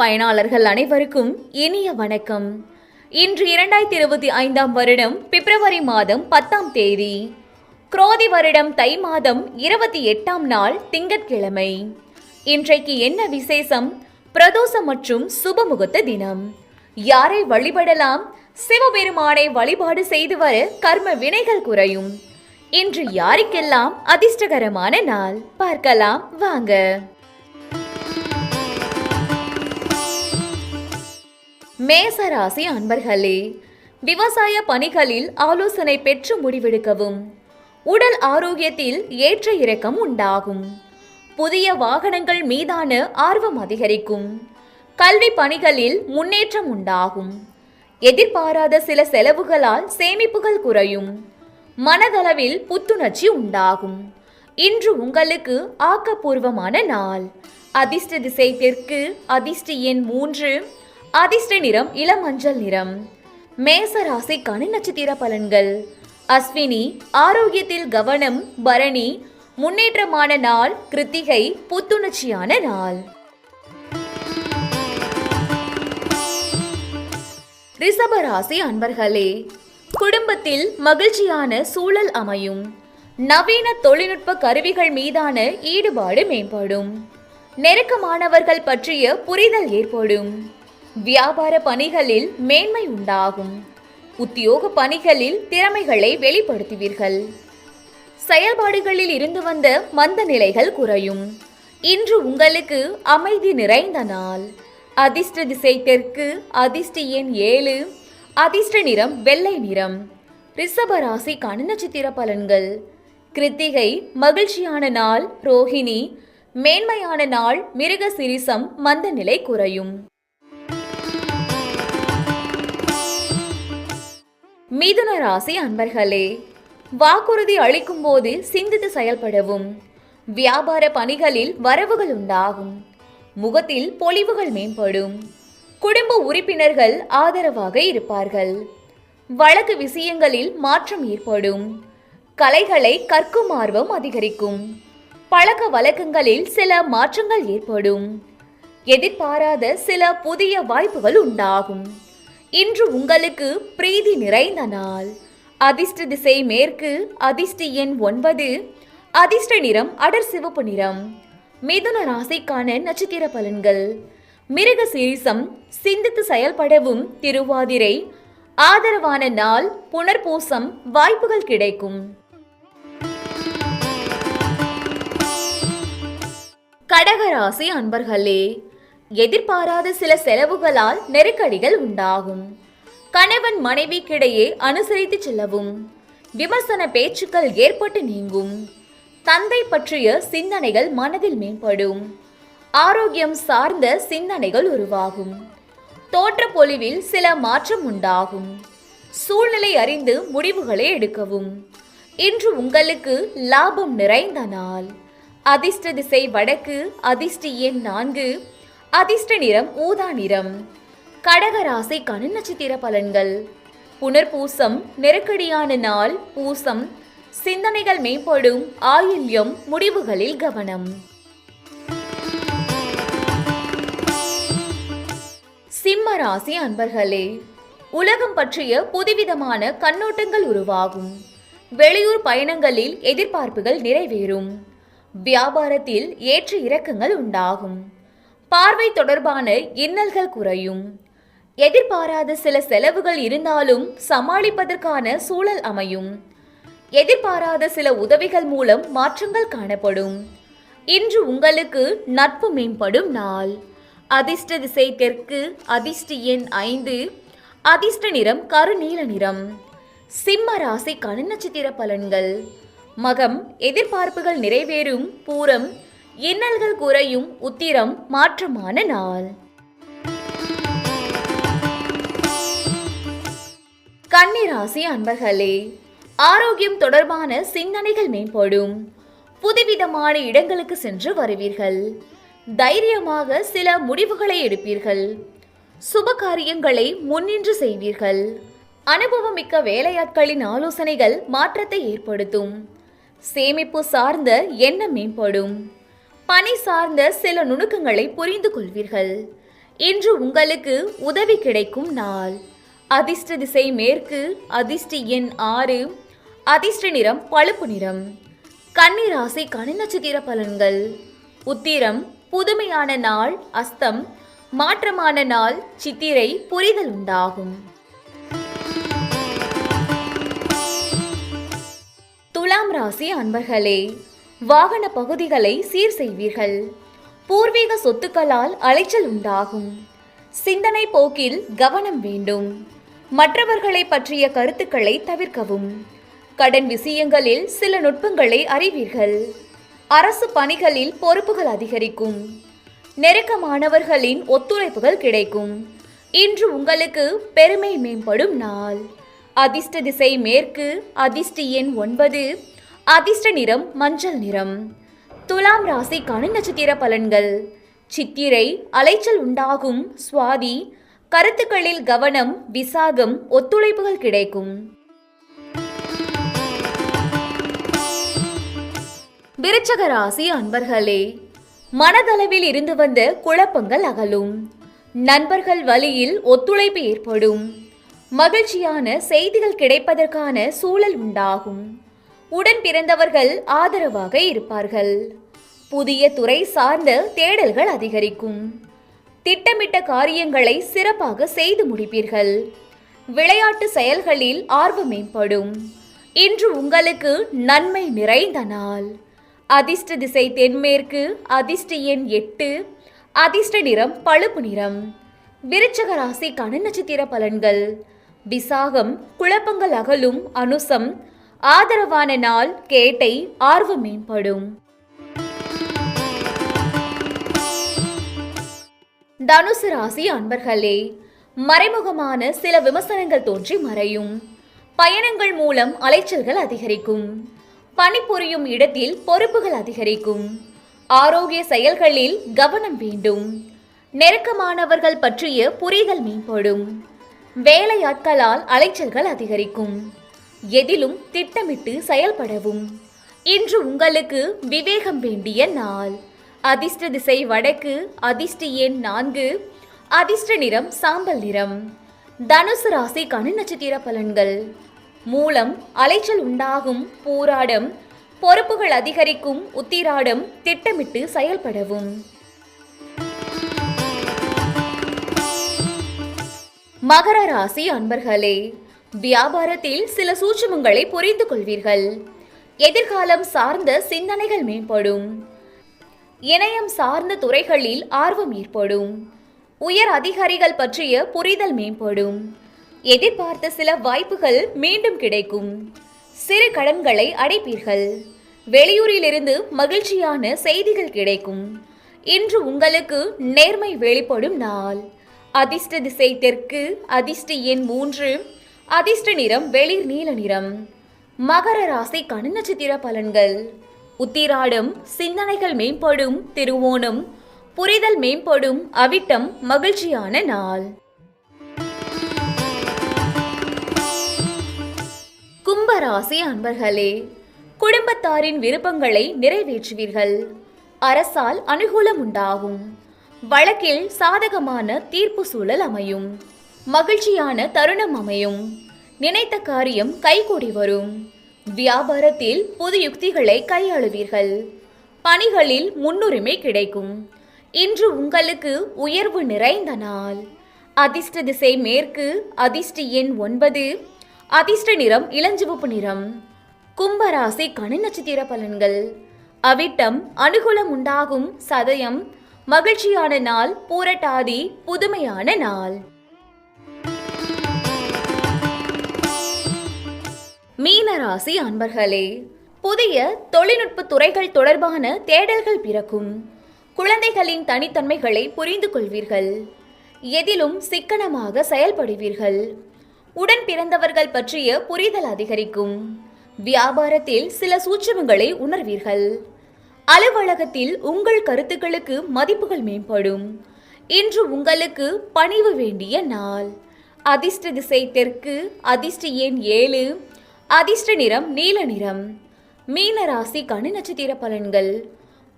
பயனாளர்கள் அனைவருக்கும் இனிய வணக்கம். இன்று இரண்டாயிரத்தி இருபத்தி ஐந்தாம் வருடம் பிப்ரவரி மாதம் பத்தாம் தேதி. குரோதி வருடம் தை மாதம் இருபத்தி எட்டாம் நாள் திங்கட்கிழமை. இன்றைக்கு என்ன விசேஷம்? பிரதோஷம் மற்றும் சுபமுகூர்த்த தினம். யாரை வழிபடலாம்? சிவபெருமானை வழிபாடு செய்து வர கர்ம வினைகள் குறையும். இன்று யாருக்கெல்லாம் அதிர்ஷ்டகரமான நாள்? பார்க்கலாம் வாங்க. மேசராசி அன்பர்களே விவசாய பணிகளில் ஆலோசனை பெற்று முடிவெடுக்கவும் உடல் ஆரோக்கியத்தில் ஏற்ற இறக்கம் உண்டாகும். புதிய வாகனங்கள் மீதான ஆர்வம் அதிகரிக்கும். கல்வி பணிகளில் முன்னேற்றம் உண்டாகும். எதிர்பாராத சில செலவுகளால் சேமிப்புகள் குறையும். மனதளவில் புத்துணர்ச்சி உண்டாகும். இன்று உங்களுக்கு ஆக்கப்பூர்வமான நாள். அதிர்ஷ்ட திசை தெற்கு அதிர்ஷ்ட எண் மூன்று அதிர்ஷ்ட நிறம் இளமஞ்சள் நிறம். மேச ராசிக்கான நட்சத்திர பலன்கள். அஸ்வினி ஆரோக்கியத்தில் கவனம் பரணி முன்னேற்றமான நாள் கிருத்திகை புத்துணர்ச்சியான நாள். ரிஷபராசி அன்பர்களே குடும்பத்தில் மகிழ்ச்சியான சூழல் அமையும். நவீன தொழில்நுட்ப கருவிகள் மீதான ஈடுபாடு மேம்படும். நெருக்கமானவர்கள் பற்றிய புரிதல் ஏற்படும். வியாபார பணிகளில் மேன்மை உண்டாகும். உத்தியோக பணிகளில் திறமைகளை வெளிப்படுத்துவீர்கள். செயல்பாடுகளில் இருந்து வந்த மந்த நிலைகள் குறையும். இன்று உங்களுக்கு அமைதி நிறைந்த நாள். அதிர்ஷ்ட திசை தெற்கு அதிர்ஷ்ட எண் ஏழு அதிர்ஷ்ட நிறம் வெள்ளை நிறம். ரிஷப ராசிக்கான நட்சத்திர பலன்கள். கிருத்திகை மகிழ்ச்சியான நாள் ரோஹிணி. மேன்மையான நாள் மிருக சிரிசம் மந்த நிலை குறையும். மிதுன ராசி அன்பர்களே வாக்குறுதி அளிக்கும் போது சிந்தித்து செயல்படவும். வியாபார பணிகளில் வரவுகள் உண்டாகும். முகத்தில் பொலிவுகள் மேம்படும். குடும்ப உறுப்பினர்கள் ஆதரவாக இருப்பார்கள். வழக்கு விஷயங்களில் மாற்றம் ஏற்படும். கலைகளை கற்கும் ஆர்வம் அதிகரிக்கும். பழக்க வழக்கங்களில் சில மாற்றங்கள் ஏற்படும். எதிர்பாராத சில புதிய வாய்ப்புகள் உண்டாகும். இன்று உங்களுக்கு பிரீதி நிறைந்த நாள். அதிர்ஷ்ட திசை மேற்கு அதிர்ஷ்ட எண் ஒன்பது அதிர்ஷ்ட நிறம் அடர் சிவப்பு நிறம். மிதுன ராசிக்கான நட்சத்திர பலன்கள். மிருக சீரிசம் சிந்தித்து செயல்படவும் திருவாதிரை. ஆதரவான நாள் புனர்பூசம் வாய்ப்புகள் கிடைக்கும். கடகராசி அன்பர்களே எதிர்பாராத சில செலவுகளால் நெருக்கடிகள் உண்டாகும். கணவன் மனைவிக்கிடையே அனுசரித்து செல்லவும். விமர்சன பேச்சுக்கள் ஏற்பட்டு நீங்கும். தந்தை பற்றிய சிந்தனைகள் மனதில் மேம்படும். ஆரோக்கியம் சார்ந்த சிந்தனைகள் உருவாகும். தோற்ற பொலிவில் சில மாற்றம் உண்டாகும். சூழ்நிலை அறிந்து முடிவுகளை எடுக்கவும். இன்று உங்களுக்கு லாபம் நிறைந்த நாள். அதிர்ஷ்ட திசை வடக்கு அதிர்ஷ்ட எண் நான்கு அதிர்ஷ்ட நிறம் ஊதா நிறம். கடக கணு நட்சத்திர பலன்கள். புனர்பூசம் நெருக்கடியான நாள் பூசம். சிந்தனைகள் மேம்படும் ஆயுள்யம் முடிவுகளில் கவனம். சிம்ம ராசி அன்பர்களே உலகம் பற்றிய புதுவிதமான கண்ணோட்டங்கள் உருவாகும். வெளியூர் பயணங்களில் எதிர்பார்ப்புகள் நிறைவேறும். வியாபாரத்தில் ஏற்ற இறக்கங்கள் உண்டாகும். பார்வை தொடர்பான இன்னல்கள் குறையும். எதிர்பாராத சில செலவுகள் இருந்தாலும் சமாளிப்பதற்கான சூழல் அமையும். எதிர்பாராத சில உதவிகள் மூலம் மாற்றங்கள் காணப்படும். இன்று உங்களுக்கு நட்பு மேம்படும் நாள். அதிர்ஷ்ட திசை தெற்கு அதிர்ஷ்ட எண் ஐந்து அதிர்ஷ்ட நிறம் கருநீல நிறம். சிம்ம ராசி கணநட்சத்திர பலன்கள். மகம் எதிர்பார்ப்புகள் நிறைவேறும் பூரம் இன்னல்கள் குறையும் உத்திரம் மாற்றமான நாள். கன்னிராசி அன்பர்களே ஆரோக்கியம் தொடர்பான சிந்தனைகள் மேம்படும். புதுவிதமான இடங்களுக்கு சென்று வருவீர்கள். தைரியமாக சில முடிவுகளை எடுப்பீர்கள். சுப காரியங்களை முன்னின்று செய்வீர்கள். அனுபவமிக்க வேலையாட்களின் ஆலோசனைகள் மாற்றத்தை ஏற்படுத்தும். சேமிப்பு சார்ந்த எண்ணம் மேம்படும். பணி சார்ந்த சில நுணுக்கங்களை புரிந்து கொள்வீர்கள். இன்று உங்களுக்கு உதவி கிடைக்கும் நாள். அதிர்ஷ்ட திசை மேற்கு அதிர்ஷ்ட எண் ஆறு அதிர்ஷ்ட நிறம் பழுப்பு நிறம். கன்னி ராசி கனி நட்சத்திர பலன்கள். உத்திரம் புதுமையான நாள் அஸ்தம் மாற்றமான நாள் சித்திரை புரிதல் உண்டாகும். துலாம் ராசி அன்பர்களே வாகன பகுதிகளை சீர் செய்வீர்கள். பூர்வீக சொத்துக்களால் அலைச்சல் உண்டாகும். சிந்தனை போக்கில் கவனம் வேண்டும். மற்றவர்களை பற்றிய கருத்துக்களை தவிர்க்கவும். கடன் விஷயங்களில் சில நுட்பங்களை அறிவீர்கள். அரசு பணிகளில் பொறுப்புகள் அதிகரிக்கும். நெருக்கமானவர்களின் ஒத்துழைப்புகள் கிடைக்கும். இன்று உங்களுக்கு பெருமை மேம்படும் நாள். அதிர்ஷ்ட திசை மேற்கு அதிர்ஷ்ட எண் ஒன்பது அதிர்ஷ்ட நிறம் மஞ்சள் நிறம். துலாம் ராசி கணு நட்சத்திர பலன்கள். சித்திரை அலைச்சல் உண்டாகும். சுவாதி கருத்துக்களில் கவனம் விசாகம் ஒத்துழைப்புகள் கிடைக்கும். விருச்சக ராசி அன்பர்களே மனதளவில் இருந்து வந்த குழப்பங்கள் அகலும். நண்பர்கள் வழியில் ஒத்துழைப்பு ஏற்படும். மகிழ்ச்சியான செய்திகள் கிடைப்பதற்கான சூழல் உண்டாகும். உடன் பிறந்தவர்கள் ஆதரவாக இருப்பார்கள். புதிய துறை சார்ந்த தேடல்கள் அதிகரிக்கும். திட்டமிட்ட காரியங்களை சிறப்பாக செய்து முடிப்பீர்கள். விளையாட்டு செயல்களில் ஆர்வம் மேம்படும். இன்று உங்களுக்கு நன்மை நிறைந்த நாள். அதிர்ஷ்ட திசை தென்மேற்கு அதிர்ஷ்ட எண் எட்டு அதிர்ஷ்ட நிறம் பழுப்பு நிறம். விருச்சக ராசிக்கான கண நட்சத்திர பலன்கள். விசாகம் குழப்பங்கள் அகலும் அனுசம் ஆதரவான நாள் கேட்டை ஆர்வம் மேம்படும் தனுசு ராசி அன்பர்களே மறைமுகமான சில விமர்சனங்கள் தோன்றி மறையும். பயணங்கள் மூலம் அலைச்சல்கள் அதிகரிக்கும். பணிபுரியும் இடத்தில் பொறுப்புகள் அதிகரிக்கும். ஆரோக்கிய செயல்களில் கவனம் வேண்டும். நெருக்கமானவர்கள் பற்றிய புரிதல் மேம்படும். வேலையாட்களால் அலைச்சல்கள் அதிகரிக்கும். எதிலும் திட்டமிட்டு செயல்படவும். இன்று உங்களுக்கு விவேகம் வேண்டிய நாள். அதிர்ஷ்ட திசை வடக்கு அதிர்ஷ்ட எண் நான்கு அதிர்ஷ்ட நிறம் சாம்பல் நிறம். தனுசு ராசி கணு நட்சத்திர பலன்கள். மூலம் அலைச்சல் உண்டாகும் பூராடம் பொறுப்புகள் அதிகரிக்கும் உத்திராடம் திட்டமிட்டு செயல்படவும். மகர ராசி அன்பர்களே வியாபாரத்தில் சில சூட்சமங்களை புரிந்து கொள்வீர்கள். எதிர்காலம் சார்ந்த சிந்தனைகள் மேம்படும். இணையம் சார்ந்த துறைகளில் ஆர்வம் ஏற்படும். உயர் அதிகாரிகள் பற்றிய புரிதல் மேம்படும். எதிர்பார்த்த சில வாய்ப்புகள் மீண்டும் கிடைக்கும். சிறு கடன்களை அடைப்பீர்கள். வெளியூரிலிருந்து மகிழ்ச்சியான செய்திகள் கிடைக்கும். இன்று உங்களுக்கு நேர்மை வெளிப்படும் நாள். அதிர்ஷ்ட திசை தெற்கு அதிர்ஷ்ட எண் மூன்று அதிர்ஷ்ட நிறம் வெளிர் நீல நிறம். மகர ராசி கணு நட்சத்திர பலன்கள். உத்திராடம் சிந்தனைகள் மேம்படும் திருவோணம் புரிதல் மேம்படும் அவிட்டம் மகிழ்ச்சியான நாள். கும்பராசி அன்பர்களே குடும்பத்தாரின் விருப்பங்களை நிறைவேற்றுவீர்கள். அரசால் அனுகூலம் உண்டாகும். வழக்கில் சாதகமான தீர்ப்பு சூழல் அமையும். மகிழ்ச்சியான தருணம் அமையும். நினைத்த காரியம் கைகூடி வரும். வியாபாரத்தில் புது யுக்திகளை கையாளுவீர்கள். பணிகளில் முன்னுரிமை கிடைக்கும். இன்று உங்களுக்கு உயர்வு நிறைந்த நாள். அதிர்ஷ்ட திசை மேற்கு அதிர்ஷ்ட எண் ஒன்பது அதிர்ஷ்ட நிறம் இளஞ்சிவப்பு நிறம். கும்பராசி கனி நட்சத்திர பலன்கள். அவிட்டம் அனுகூலம் உண்டாகும் சதயம் மகிழ்ச்சியான நாள் பூரட்டாதி புதுமையான நாள். மீனராசி அன்பர்களே புதிய தொழில்நுட்ப துறைகள் தொடர்பான தேடல்கள் பிறக்கும். குழந்தைகளின் தனித்தன்மைகளை புரிந்து கொள்வீர்கள். எதிலும் சிக்கனமாக செயல்படுவீர்கள். உடன் பிறந்தவர்கள் பற்றிய புரிதல் அதிகரிக்கும். வியாபாரத்தில் சில சூட்சமங்களை உணர்வீர்கள். அலுவலகத்தில் உங்கள் கருத்துக்களுக்கு மதிப்புகள் மேம்படும். இன்று உங்களுக்கு பணிவு வேண்டிய நாள். அதிர்ஷ்ட திசை தெற்கு அதிர்ஷ்ட எண் ஏழு அதிர்ஷ்ட நிறம் நீல நிறம். மீன ராசி கனி நட்சத்திர பலன்கள்.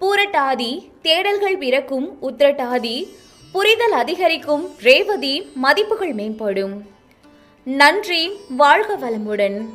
பூரட்டாதி தேடல்கள் பிறக்கும் உத்திரட்டாதி புரிதல் அதிகரிக்கும் ரேவதி மதிப்புகள் மேம்படும். நன்றி வாழ்க வளமுடன்.